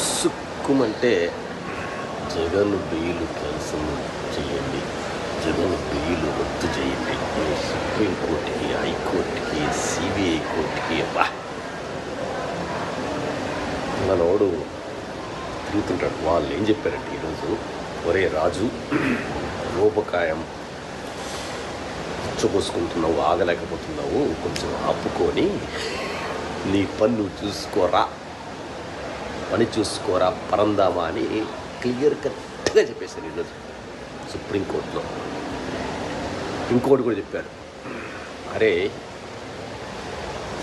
పుసుక్కుమంటే Jagan bail cancel చేయండి Jagan bail రద్దు చేయండి సుప్రీంకోర్టుకి హైకోర్టుకి సిబిఐ కోర్టుకి అబ్బా! మనోడు తిరుగుతుంటాడు. వాళ్ళు ఏం చెప్పారంటే ఈరోజు? ఒరే రాజు రూపకాయం పుచ్చపోసుకుంటున్నావు ఆగలేకపోతున్నావు. కొంచెం ఆపుకొని నీ పన్ను చూసుకోరా. పని చూసుకోరా పరందామా అని క్లియర్ కట్గా చెప్పేశారు ఈరోజు సుప్రీంకోర్టులో ఇంకోటి కూడా చెప్పారు. అరే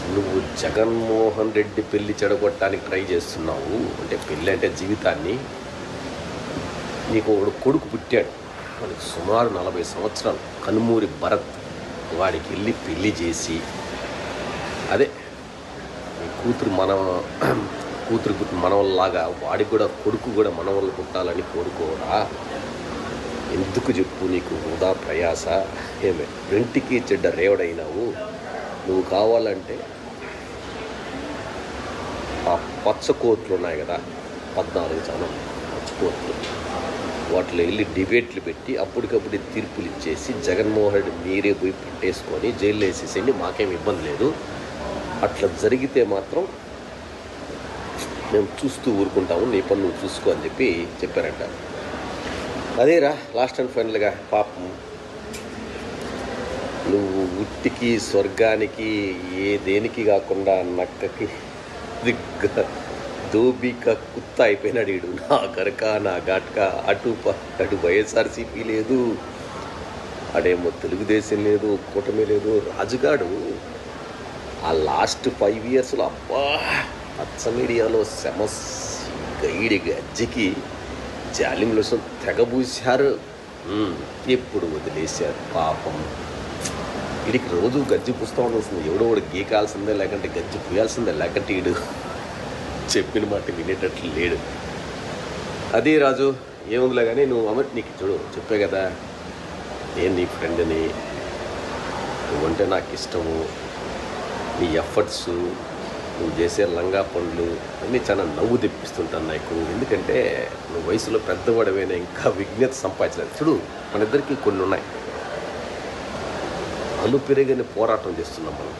నువ్వు జగన్మోహన్ రెడ్డి పెళ్ళి చెడగొట్టడానికి ట్రై చేస్తున్నావు. అంటే పెళ్ళి అంటే జీవితాన్ని. నీకు ఒకడు కొడుకు పుట్టాడు. వాడికి సుమారు నలభై సంవత్సరాలు. కనుమూరి భరత్ వాడికి వెళ్ళి పెళ్ళి చేసి. అదే నీ కూతురు మన కూతురు పుట్టిన మనవల్లాగా వాడికి కూడా కొడుకు కూడా మనవళ్ళు పుట్టాలని కోరుకోరా? ఎందుకు చెప్పు నీకు వృధా ప్రయాస? ఏమే రెంటికి చెడ్డ రేవడైనావు? నువ్వు కావాలంటే ఆ పచ్చ కోట్లు ఉన్నాయి కదా పద్నాలుగు చాలా పచ్చ కోట్లు. వాటిలో వెళ్ళి డిబేట్లు పెట్టి అప్పటికప్పుడు తీర్పులు ఇచ్చేసి జగన్మోహన్ రెడ్డి మీరే పోయి పెట్టేసుకొని జైల్లో వేసేసేయండి మాకేం ఇబ్బంది లేదు. అట్లా జరిగితే మాత్రం మేము చూస్తూ ఊరుకుంటాము నీ పని నువ్వు చూసుకో అని చెప్పి చెప్పారంట. అదేరా లాస్ట్ అండ్ ఫైనల్గా పాపం. నువ్వు ఉట్టికి స్వర్గానికి ఏ దేనికి కాకుండా నక్కకి దిగ్గా దోబిక కుత్త అయిపోయినాడు వీడు నా గరక నా ఘాట్క అటు ప- అటు వైఎస్ఆర్సీపీ లేదు. అడేమో తెలుగుదేశం లేదు కూటమి లేదు. రాజుగాడు ఆ లాస్ట్ ఫైవ్ ఇయర్స్లో అబ్బా అచ్చ మీడియాలో సమస్య గైడి గజ్జికి జాలింలో తెగబూశారు. ఎప్పుడు వదిలేశారు పాపం. వీడికి రోజు గజ్జి పుస్తకం ఉండాల్సింది. ఎవడో వాడు గీకాల్సిందే లేకంటే గజ్జి పూయాల్సిందే లేకంటే వీడు చెప్పిన మాట వినేటట్లు లేడు. అదే రాజు ఏముందిలే కానీ నువ్వు అమర్ నీకు చూడు చెప్పే కదా నేను నీ ఫ్రెండ్ని. నువ్వంటే నాకు ఇష్టము నీ ఎఫర్ట్స్ నువ్వు చేసే లంగా పండ్లు అన్నీ చాలా నవ్వు తెప్పిస్తుంటాను నాకు ఎందుకంటే నువ్వు వయసులో పెద్దవాడవైనా ఇంకా విజ్ఞత సంపాదించలేదు. చూడు మన ఇద్దరికి కొన్ని ఉన్నాయి. అలు పెరగని పోరాటం చేస్తున్నాం మనం.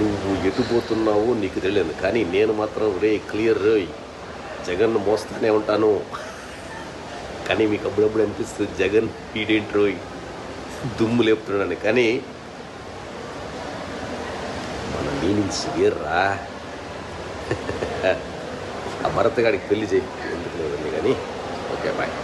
నువ్వు ఎటు పోతున్నావో నీకు తెలియదు కానీ నేను మాత్రం రే క్లియర్ రోయ్ జగన్ను మోస్తానే ఉంటాను. కానీ మీకు అప్పుడప్పుడు అనిపిస్తుంది జగన్ ఈడేంటి రోయ్ దుమ్ము లేపుతున్నాను కానీ మన మీనింగ్స్ వేర్రా ఆ భరత్ గారికి పెళ్ళి చేయి. ఎందుకు లేదండి కానీ? Okay bye.